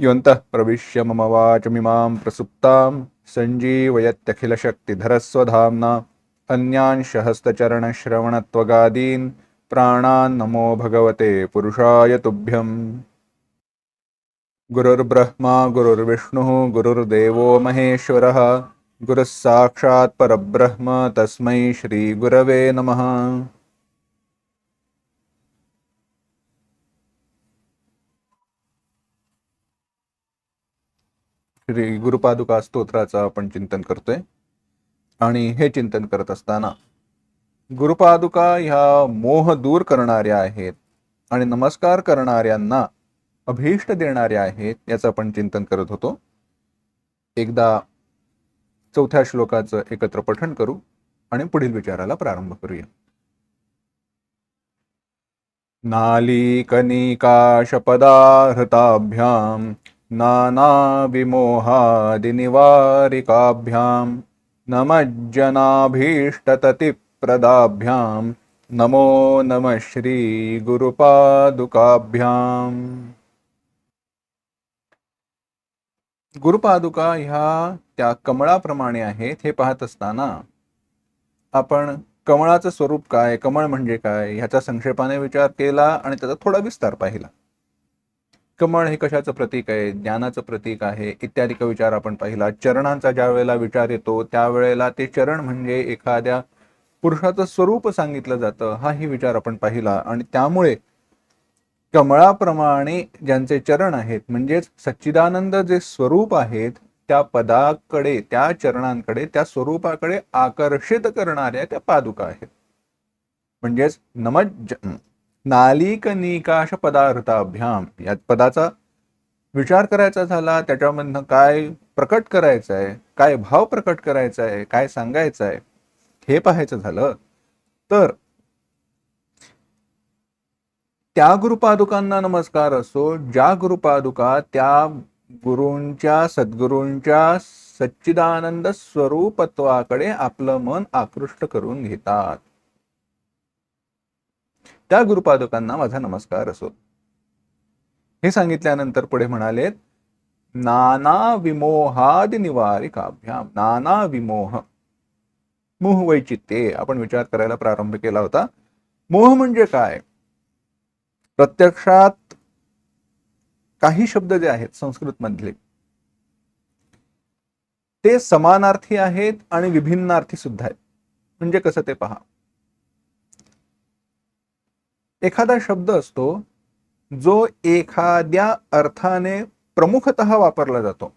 योऽन्तः प्रविश्य मम वाचमिमां प्रसुप्तां सञ्जीवयत्यखिलशक्तिधरस्वधाम्ना अन्यांशहस्तचरणश्रवणत्वगादीन् प्राणान् नमो भगवते पुरुषाय तुभ्यम्। गुरुर्ब्रह्मा गुरुर्विष्णुः गुरुर्देवो महेश्वरः गुरुः साक्षात् परब्रह्म तस्मै श्रीगुरवे नमः। श्री गुरुपादुका स्तोत्राचं आपण चिंतन करतोय. आणि हे चिंतन करत असताना गुरुपादुका ह्या मोह दूर करणाऱ्या आहेत आणि नमस्कार करणाऱ्यांना अभीष्ट देणाऱ्या आहेत याचं आपण चिंतन करत होतो. एकदा चौथ्या श्लोकाचं एकत्र पठण करू आणि पुढील विचाराला प्रारंभ करूया. नालीकनिकाशपदाहृताभ्यां नानाविमोहादिनिवारिकाभ्यां नमज्जनाभीष्टततिप्रदाभ्यां नमो नमः श्रीगुरुपादुकाभ्याम् गुरुपादुका ह्या त्या कमळाप्रमाणे आहेत हे पाहत असताना आपण कमळाचं स्वरूप काय कमळ म्हणजे काय ह्याचा संक्षेपाने विचार केला आणि त्याचा थोडा विस्तार पाहिला. कमळ हे कशाचं प्रतीक आहे? ज्ञानाचं प्रतीक आहे? इत्यादी विचार आपण पाहिला. चरणांचा ज्या वेळेला विचार येतो त्यावेळेला ते चरण म्हणजे एखाद्या पुरुषाचं स्वरूप सांगितलं जातं. हाही विचार आपण पाहिला. आणि त्यामुळे कमळाप्रमाणे ज्यांचे चरण आहेत म्हणजेच सच्चिदानंद जे स्वरूप आहेत त्या पदाकडे त्या चरणांकडे त्या स्वरूपाकडे आकर्षित करणाऱ्या त्या पादुका आहेत. म्हणजेच नमज नालिक निकाश पदार्थाभ्याम या पदाचा विचार करायचा झाला त्याच्यामधनं काय प्रकट करायचं आहे काय भाव प्रकट करायचा आहे काय सांगायचं आहे हे पाहायचं झालं. तर त्या गुरुपादुकांना नमस्कार असो ज्या गुरुपादुका त्या गुरूंच्या सद्गुरूंच्या सच्चिदानंद स्वरूपत्वाकडे आपलं मन आकृष्ट करून घेतात. त्या गुरुपादकांना माझा नमस्कार असो. हे सांगितल्यानंतर पुढे म्हणाले नाना विमोहादि निवारिकाभ्याम नाना विमोह. मोह वैचित्ये आपण विचार करायला प्रारंभ केला होता. मोह म्हणजे काय? प्रत्यक्षात काही शब्द जे आहेत संस्कृत मधले ते समानार्थी आहेत आणि विभिन्नार्थी सुद्धा आहेत. म्हणजे कसं ते पहा? एखादा शब्द असतो जो एखाद्या अर्थाने प्रमुखत वापरला जातो.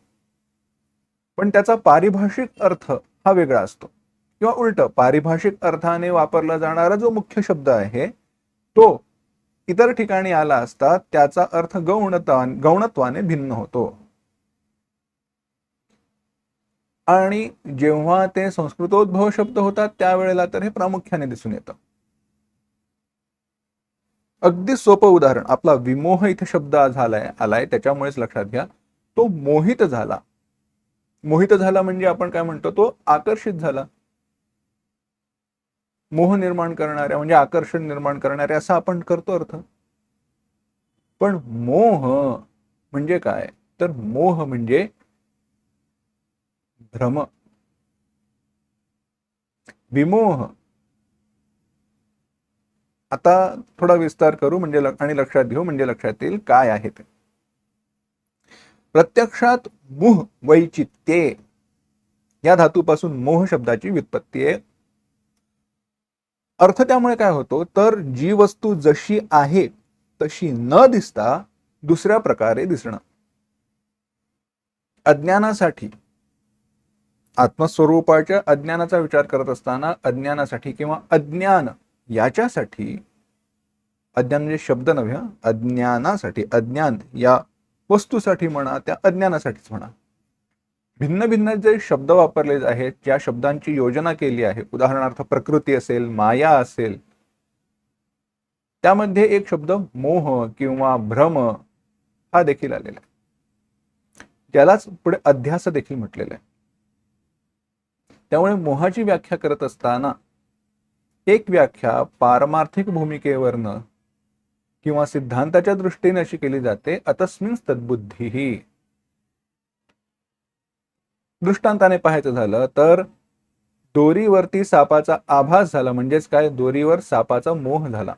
पण त्याचा पारिभाषिक अर्थ हा वेगळा असतो. किंवा उलट पारिभाषिक अर्थाने वापरला जाणारा जो मुख्य शब्द आहे तो इतर ठिकाणी आला असता त्याचा अर्थ गौणता गौणत्वाने भिन्न होतो. आणि जेव्हा ते संस्कृतोद्भव शब्द होतात त्यावेळेला तर हे प्रामुख्याने दिसून येतं. अगदी सोपं उदाहरण. आपला विमोह इथे शब्द झालाय आलाय त्याच्यामुळेच लक्षात घ्या. तो मोहित झाला. मोहित झाला म्हणजे आपण काय म्हणतो? तो आकर्षित झाला. मोह निर्माण करणाऱ्या म्हणजे आकर्षण निर्माण करणाऱ्या असा आपण करतो अर्थ. पण मोह म्हणजे काय? तर मोह म्हणजे भ्रम. विमोह आता थोडा विस्तार करू म्हणजे आणि लक्षात घेऊ म्हणजे लक्षात येईल काय आहे ते. प्रत्यक्षात मुह वैचित्ये या धातूपासून मोह शब्दाची व्युत्पत्ती आहे. अर्थ त्यामुळे काय होतो? तर जी वस्तू जशी आहे तशी न दिसता दुसऱ्या प्रकारे दिसणं. अज्ञानासाठी आत्मस्वरूपाच्या अज्ञानाचा विचार करत असताना अज्ञानासाठी किंवा अज्ञान याच्यासाठी अज्ञान म्हणजे शब्द नव्हे अज्ञानासाठी अज्ञान या वस्तूसाठी म्हणा त्या अज्ञानासाठीच म्हणा. भिन्न भिन्न जे शब्द वापरले आहेत ज्या शब्दांची योजना केली आहे उदाहरणार्थ प्रकृती असेल माया असेल त्यामध्ये एक शब्द मोह किंवा भ्रम हा देखील आलेला आहे. ज्यालाच पुढे अध्यास देखील म्हटलेलं आहे. त्यामुळे मोहाची व्याख्या करत असताना एक व्याख्या पारमार्थिक भूमिकेवरनं किंवा सिद्धांताच्या दृष्टीने अशी केली जाते अतस्मिन तद्बुद्धीही. दृष्टांताने पाहायचं झालं तर दोरीवरती सापाचा आभास झाला म्हणजेच काय? दोरीवर सापाचा मोह झाला.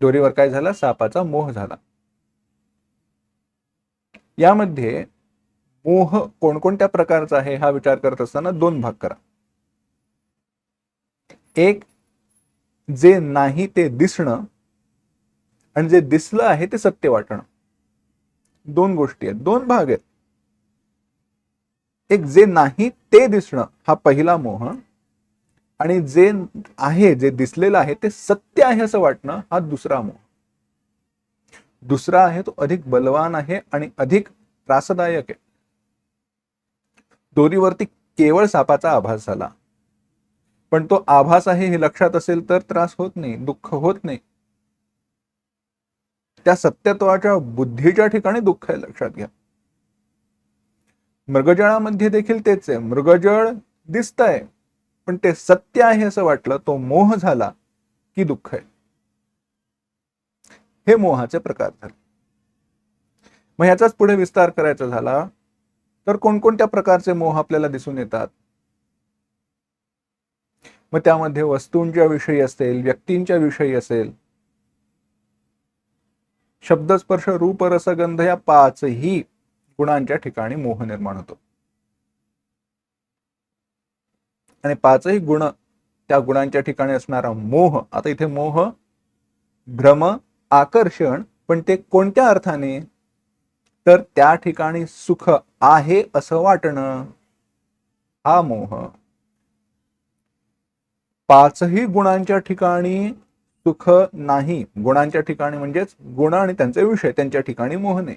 दोरीवर काय झाला? सापाचा मोह झाला. यामध्ये मोह कोणकोणत्या प्रकारचा आहे हा विचार करत असताना दोन भाग करा. एक जे नाही ते दिसणं आणि जे दिसलं आहे ते सत्य वाटणं. दोन गोष्टी आहेत दोन भाग आहेत. एक जे नाही ते दिसणं हा पहिला मोह आणि जे आहे जे दिसलेलं आहे ते सत्य आहे असं वाटणं हा दुसरा मोह. दुसरा आहे तो अधिक बलवान आहे आणि अधिक त्रासदायक आहे. दोरीवरती केवळ सापाचा आभास झाला. पण तो आभास आहे हे लक्षात असेल तर त्रास होत नाही दुःख होत नाही. त्या सत्यत्वाच्या बुद्धीच्या ठिकाणी दुःख आहे लक्षात घ्या. मृगजळामध्ये देखील तेच आहे. मृगजळ दिसतंय पण ते सत्य आहे असं वाटलं तो मोह झाला की दुःख आहे. हे मोहाचे प्रकार झाले. मग ह्याचाच पुढे विस्तार करायचा झाला तर कोणकोणत्या प्रकारचे मोह आपल्याला दिसून येतात? मग त्यामध्ये वस्तूंच्या विषयी असेल व्यक्तींच्या विषयी असेल शब्दस्पर्श रूप रसगंध या पाचही गुणांच्या ठिकाणी मोह निर्माण होतो. आणि पाचही गुण त्या गुणांच्या ठिकाणी असणारा मोह आता इथे मोह भ्रम आकर्षण पण ते कोणत्या अर्थाने? तर त्या ठिकाणी सुख आहे असं वाटणं हा मोह. पाचही गुणांच्या ठिकाणी सुख नाही. गुणांच्या ठिकाणी म्हणजेच गुण आणि त्यांचे विषय त्यांच्या ठिकाणी मोह नाही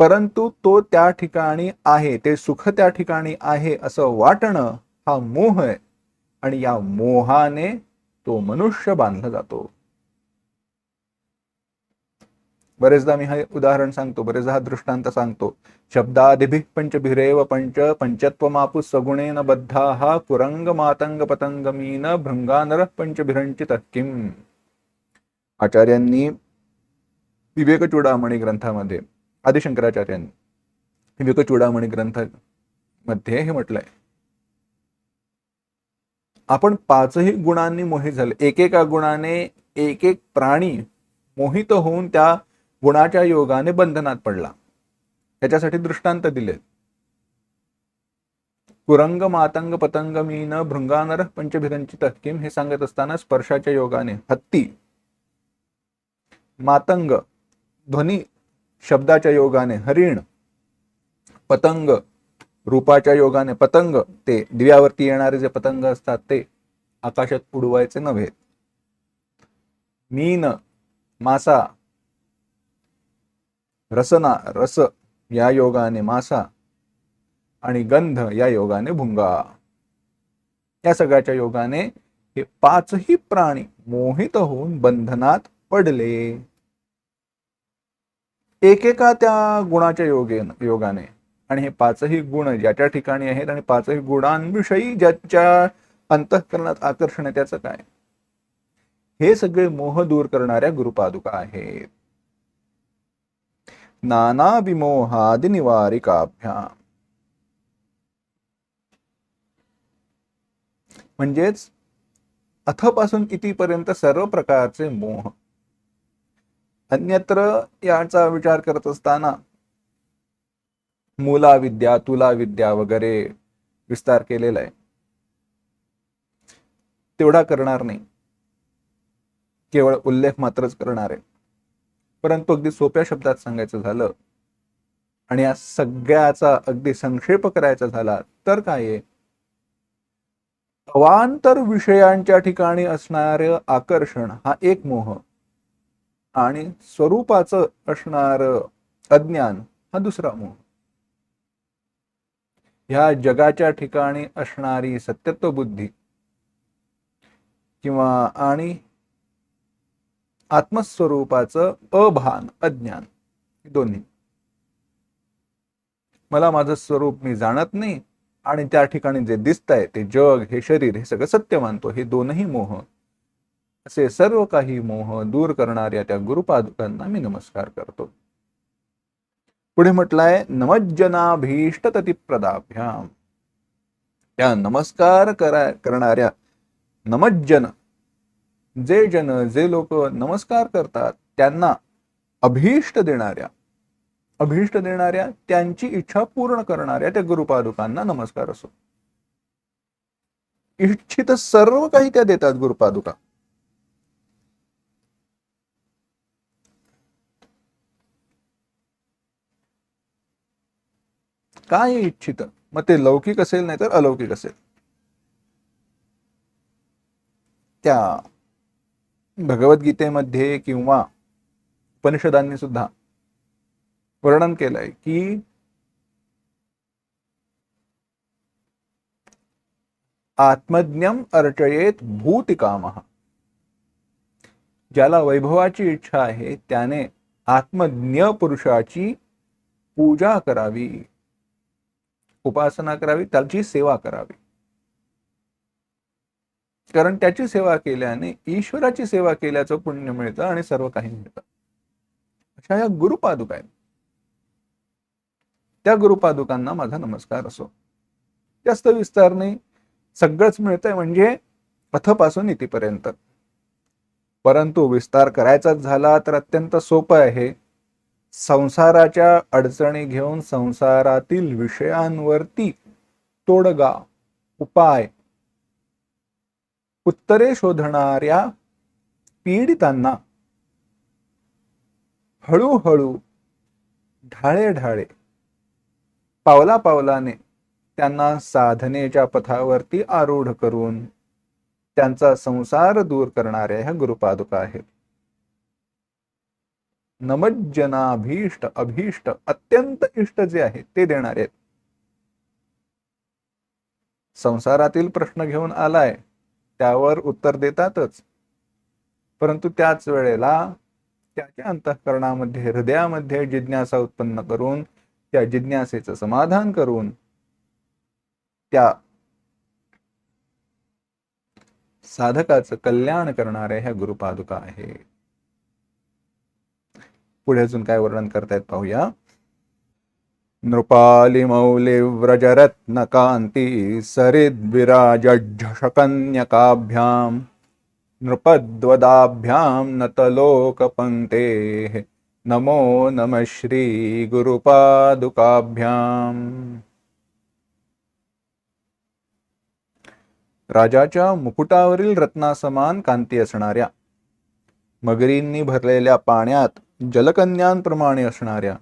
परंतु तो त्या ठिकाणी आहे ते सुख त्या ठिकाणी आहे असं वाटणं हा मोह आहे. आणि या मोहाने तो मनुष्य बांधला जातो. बरेचदा मी हे उदाहरण सांगतो बरेचदा हा दृष्टांत सांगतो. शब्दादिभिः पंचभिरेव पंच पंचत्वमापु सगुणेन बद्धा हा कुरंग मातंग पतंगमीन भृंगानर पंचभिरंचित किम? आचार्यांनी विवेक चुडामणी ग्रंथामध्ये आदिशंकराचार्यांनी विवेक चुडामणी ग्रंथामध्ये हे म्हटलंय. आपण पाचही गुणांनी मोहित झाले एकेका गुणाने एक एक प्राणी मोहित होऊन त्या गुणाच्या योगाने बंधनात पडला. त्याच्यासाठी दृष्टांत दिलेत. कुरंग मातंग पतंग मीन भृंगानर पंचभिरंची तत्किम हे सांगत असताना स्पर्शाच्या योगाने हत्ती मातंग ध्वनी शब्दाच्या योगाने हरिण पतंग रूपाच्या योगाने पतंग ते दिव्यावरती येणारे जे पतंग असतात ते आकाशात उडवायचे नव्हे. मीन मासा रसना रस या योगाने मासा आणि गंध या योगाने भुंगा. या सगळ्याच्या योगाने हे पाचही प्राणी मोहित होऊन बंधनात पडले. एकेका त्या गुणाच्या योगे योगाने आणि हे पाचही गुण ज्याच्या ठिकाणी आहेत आणि पाचही गुणांविषयी ज्याच्या अंतःकरणात आकर्षण आहे त्याचं काय? हे सगळे मोह दूर करणाऱ्या गुरुपादुका आहेत. नानाविमोहादिनिवारिकाभ्या म्हणजेच अथपासून कितीपर्यंत सर्व प्रकारचे मोह. अन्यत्र याचा विचार करत असताना मुला विद्या तुला विद्या वगैरे विस्तार केलेला आहे. तेवढा करणार नाही. केवळ उल्लेख मात्रच करणार आहे. परंतु अगदी सोप्या शब्दात सांगायचं झालं आणि या सगळ्याचा अगदी संक्षेप करायचा झाला तर काय आहे? अवांतर विषयांच्या ठिकाणी असणार आकर्षण हा एक मोह आणि स्वरूपाचं असणार अज्ञान हा दुसरा मोह. ह्या जगाच्या ठिकाणी असणारी सत्यत्व बुद्धी किंवा आणि आत्मस्वरूपाचं अभान अज्ञान. दोन्ही. मला माझं स्वरूप मी जाणत नाही आणि त्या ठिकाणी जे दिसतंय ते जग हे शरीर हे सगळं सत्य मानतो. हे दोनही मोह. असे सर्व काही मोह दूर करणाऱ्या त्या गुरुपादुकांना मी नमस्कार करतो. पुढे म्हटलंय नमज्जनाभीष्ट ततिप्रदाभ्याम त्या नमस्कार करा करणाऱ्या नमज्जन जे जन जे लोक नमस्कार करतात त्यांना अभीष्ट देणाऱ्या अभीष्ट देणाऱ्या त्यांची इच्छा पूर्ण करणाऱ्या त्या गुरुपादुकांना नमस्कार असो. इच्छित सर्व काही त्या देतात गुरुपादुका. काय इच्छित? मग ते लौकिक असेल नाही तर अलौकिक असेल. त्या भगवद्गीतेमध्ये किंवा उपनिषदांनी सुद्धा वर्णन केलंय की आत्मज्ञम अर्चयेत भूतिकाम. ज्याला वैभवाची इच्छा आहे त्याने आत्मज्ञ पुरुषाची पूजा करावी उपासना करावी त्याची सेवा करावी. कारण त्याची सेवा केल्याने ईश्वराची सेवा केल्याचं पुण्य मिळतं आणि सर्व काही मिळतं. अशा या गुरुपादुका आहेत. त्या गुरुपादुकांना माझा नमस्कार असो. जास्त विस्तार नाही. सगळंच मिळतंय म्हणजे अथपासून इथेपर्यंत. परंतु विस्तार करायचाच झाला तर अत्यंत सोपं आहे. संसाराच्या अडचणी घेऊन संसारातील विषयांवरती तोडगा उपाय उत्तरे शोधणाऱ्या पीडितांना हळूहळू ढाळे ढाळे पावला पावलाने त्यांना साधनेच्या पथावरती आरूढ करून त्यांचा संसार दूर करणाऱ्या ह्या गुरुपादुका आहेत. नमज्जनाभीष्ट अभीष्ट अत्यंत इष्ट जे आहे ते देणारे आहेत. संसारातील प्रश्न घेऊन आलाय त्यावर उत्तर देतातच. परंतु त्याच वेळेला त्याच्या अंतःकरणामध्ये हृदयामध्ये जिज्ञासा उत्पन्न करून त्या जिज्ञासेचं समाधान करून त्या साधकाचं कल्याण करणाऱ्या ह्या गुरुपादुका आहे पुढे अजून काय वर्णन करतायत पाहूया. नृपाली मौली व्रजरत्न नतलोकपङ्क्तेः नमो नम श्रीगुरुपादुकाभ्याम् राजाच्या मुकुटावरील रत्नासमान कांती असणाऱ्या मगरींनी भरलेल्या पाण्यात जलकन्यांप्रमाणे असणाऱ्या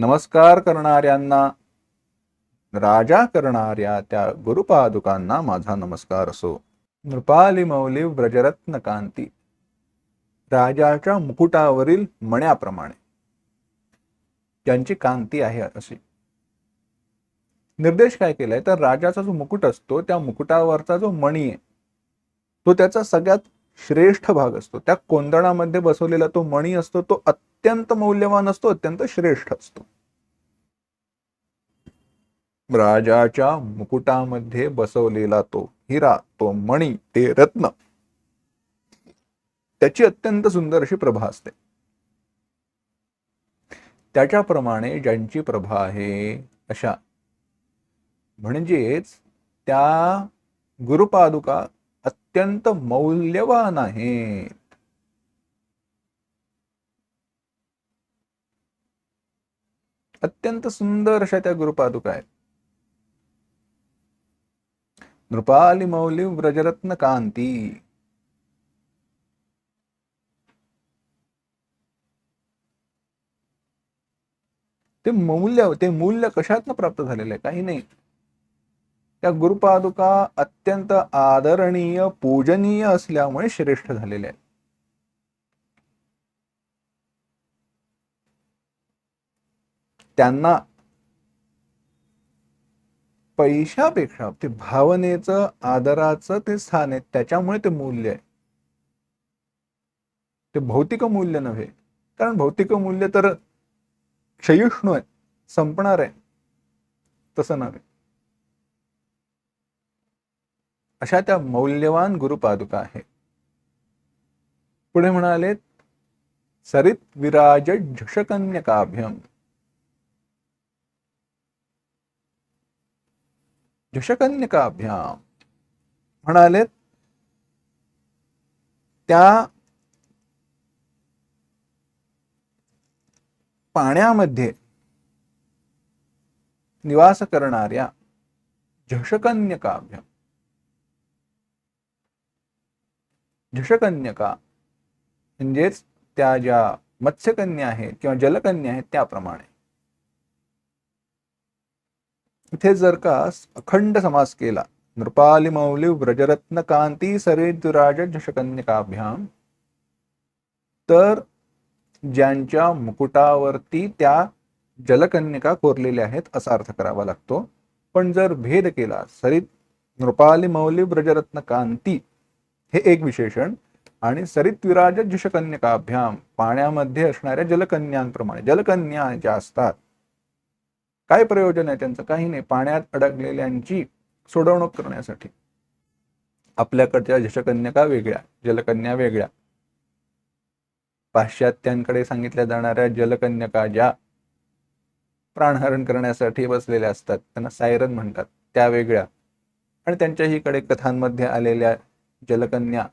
नमस्कार करणाऱ्यांना राजा करणाऱ्या त्या गुरुपादुकांना माझा नमस्कार असो. नृपाली मौली व्रजरत्न कांती राजाच्या मुकुटावरील मण्याप्रमाणे. त्यांची कांती आहे अशी. निर्देश काय केलाय? तर राजाचा जो मुकुट असतो त्या मुकुटावरचा जो मणी आहे तो त्याचा सगळ्यात श्रेष्ठ भाग असतो. त्या कोंदणामध्ये बसवलेला तो मणी असतो तो अत्यंत मौल्यवान असतो अत्यंत श्रेष्ठ असतो. राजाच्या मुकुटामध्ये बसवलेला तो हिरा तो मणी ते रत्न. त्याची अत्यंत सुंदर अशी प्रभा असते. त्याच्याप्रमाणे ज्यांची प्रभा आहे अशा. म्हणजेच त्या गुरुपादुका अत्यंत मौल्यवान आहेत. अत्यंत सुंदर अशा त्या गुरुपादुका आहेत. नृपाली मौली व्रजरत्न कांती. ते मौल्य ते मूल्य कशातनं प्राप्त झालेलं आहे? काही नाही. त्या गुरुपादुका अत्यंत आदरणीय पूजनीय असल्यामुळे श्रेष्ठ झालेल्या आहेत. त्यांना पैशापेक्षा ते भावनेचं आदराचं ते स्थान आहे. त्याच्यामुळे ते मूल्य आहे. ते भौतिक मूल्य नव्हे. कारण भौतिक मूल्य तर क्षयिष्णू आहे संपणार आहे. तसं नव्हे. अशा त्या मौल्यवान गुरुपादुका आहे पुढे म्हणाले सरित विराज झषकन्यकाभ्यम. झषकन्यकाभ्याम. म्हणाले त्या पाण्यामध्ये निवास करणाऱ्या झषकन्यकाभ्याम. झषकन्यका म्हणजेच त्या ज्या मत्स्यकन्या आहेत किंवा जलकन्या आहेत त्याप्रमाणे. इथे जर का अखंड समास केला नृपाली मौली व्रजरत्न कांती सरेजुराज झषकन्यकाभ्याम तर ज्यांच्या मुकुटावरती त्या जलकन्यका कोरलेल्या आहेत असा अर्थ करावा लागतो. पण जर भेद केला सरित नृपाली मौली व्रजरत्न कांती हे एक विशेषण. आणि सरित विराज झषकन्यकाभ्याम पाण्यामध्ये असणाऱ्या जलकन्यांप्रमाणे. जलकन्या ज्या असतात काय प्रयोजन आहे त्यांचं? काही नाही. पाण्यात अडकलेल्यांची सोडवणूक करण्यासाठी. आपल्याकडच्या जशकन्यका वेगळ्या जलकन्या वेगळ्या. पाश्चात्यांकडे सांगितल्या जाणाऱ्या जलकन्यका ज्या प्राणहरण करण्यासाठी बसलेल्या असतात त्यांना सायरन म्हणतात त्या वेगळ्या. आणि त्यांच्याहीकडे कथांमध्ये आलेल्या जलकन्या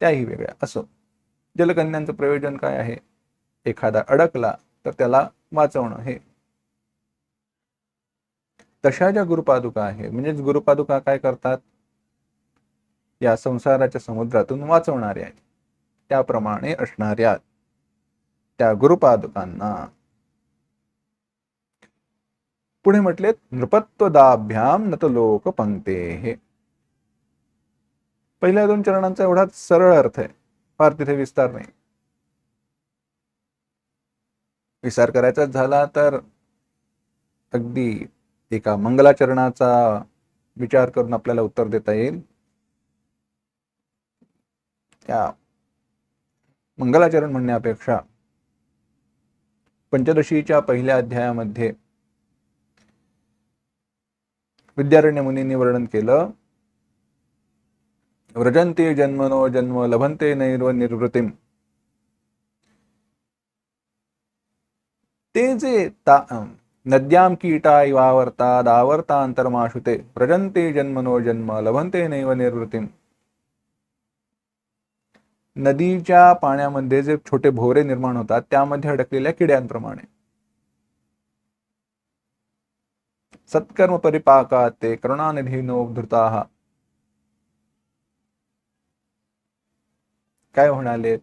त्याही वेगळ्या. असो जलकन्यांचं प्रयोजन काय आहे? एखादा अडकला तर त्याला वाचवणं हे. तशा ज्या गुरुपादुका आहेत म्हणजेच गुरुपादुका काय करतात? या संसाराच्या समुद्रातून वाचवणाऱ्या आहेत. त्याप्रमाणे असणाऱ्या त्या गुरुपादुकांना. पुढे म्हटले नृपत्वदाभ्याम नत लोक पंक्ते हे पहिल्या दोन चरणांचा एवढा सरळ अर्थ आहे. फार तिथे विस्तार नाही. विचार करायचा झाला तर अगदी एका मंगलाचरणाचा विचार करून आपल्याला उत्तर देता येईल. त्या मंगलाचरण म्हणण्यापेक्षा पंचदशीच्या पहिल्या अध्यायामध्ये विद्यारण्य मुनींनी वर्णन केलं. व्रजंते जन्मनो जन्म लभंते नैर्व निर्वृतीम। ते जे ता नद्यां कीटा इवावर्ता दावर्ता अंतर्माशुते व्रजंते जन्मनो जन्म लभंते नैव निर्वृतीम। नदीच्या पाण्यामध्ये जे छोटे भोवरे निर्माण होतात त्यामध्ये अडकलेल्या किड्यांप्रमाणे। सत्कर्म परिपाका ते करुणानिधीनो धृता काय म्हणाले?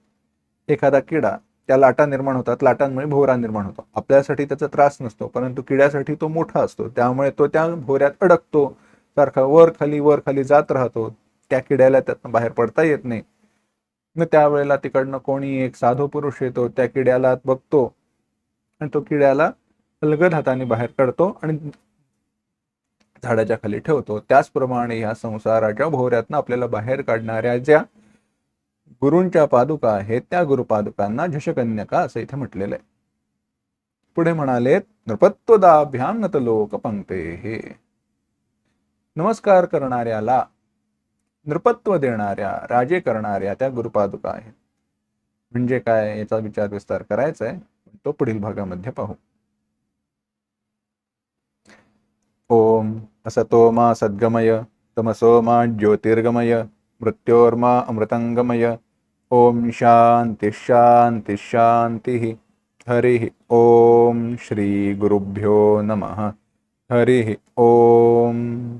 एखादा किडा त्या लाटा निर्माण होतात. लाटांमुळे भोवरा निर्माण होतो. आपल्यासाठी त्याचा त्रास नसतो परंतु किड्यासाठी तो मोठा असतो. त्यामुळे तो त्या भोवऱ्यात अडकतो. सारखा वर खाली वर खाली जात राहतो. त्या किड्याला त्यातनं बाहेर पडता येत नाही. मग त्यावेळेला तिकडनं कोणी एक साधू पुरुष येतो त्या किड्याला बघतो आणि तो किड्याला अलगद हाताने बाहेर काढतो आणि झाडाच्या खाली ठेवतो. त्याचप्रमाणे ह्या संसाराच्या भोवऱ्यातनं आपल्याला बाहेर काढणाऱ्या ज्या गुरूंच्या पादुका आहेत त्या गुरुपादुकांना झषकन्यका असं इथे म्हटलेलं आहे. पुढे म्हणाले नृपत्वदाभ्यांगत लोक पंक्ते हे. नमस्कार करणाऱ्याला नृपत्व देणाऱ्या राजे करणाऱ्या त्या गुरुपादुका आहेत. म्हणजे काय याचा विचार विस्तार करायचा आहे तो पुढील भागामध्ये पाहू. ओम असतो मा सद्गमय तमसो मा ज्योतिर्गमय. मृत्योर्मा अमृतंगमय ओम शांती शांती शांती हरि ओम श्री गुरुभ्यो नमः। हरि ओम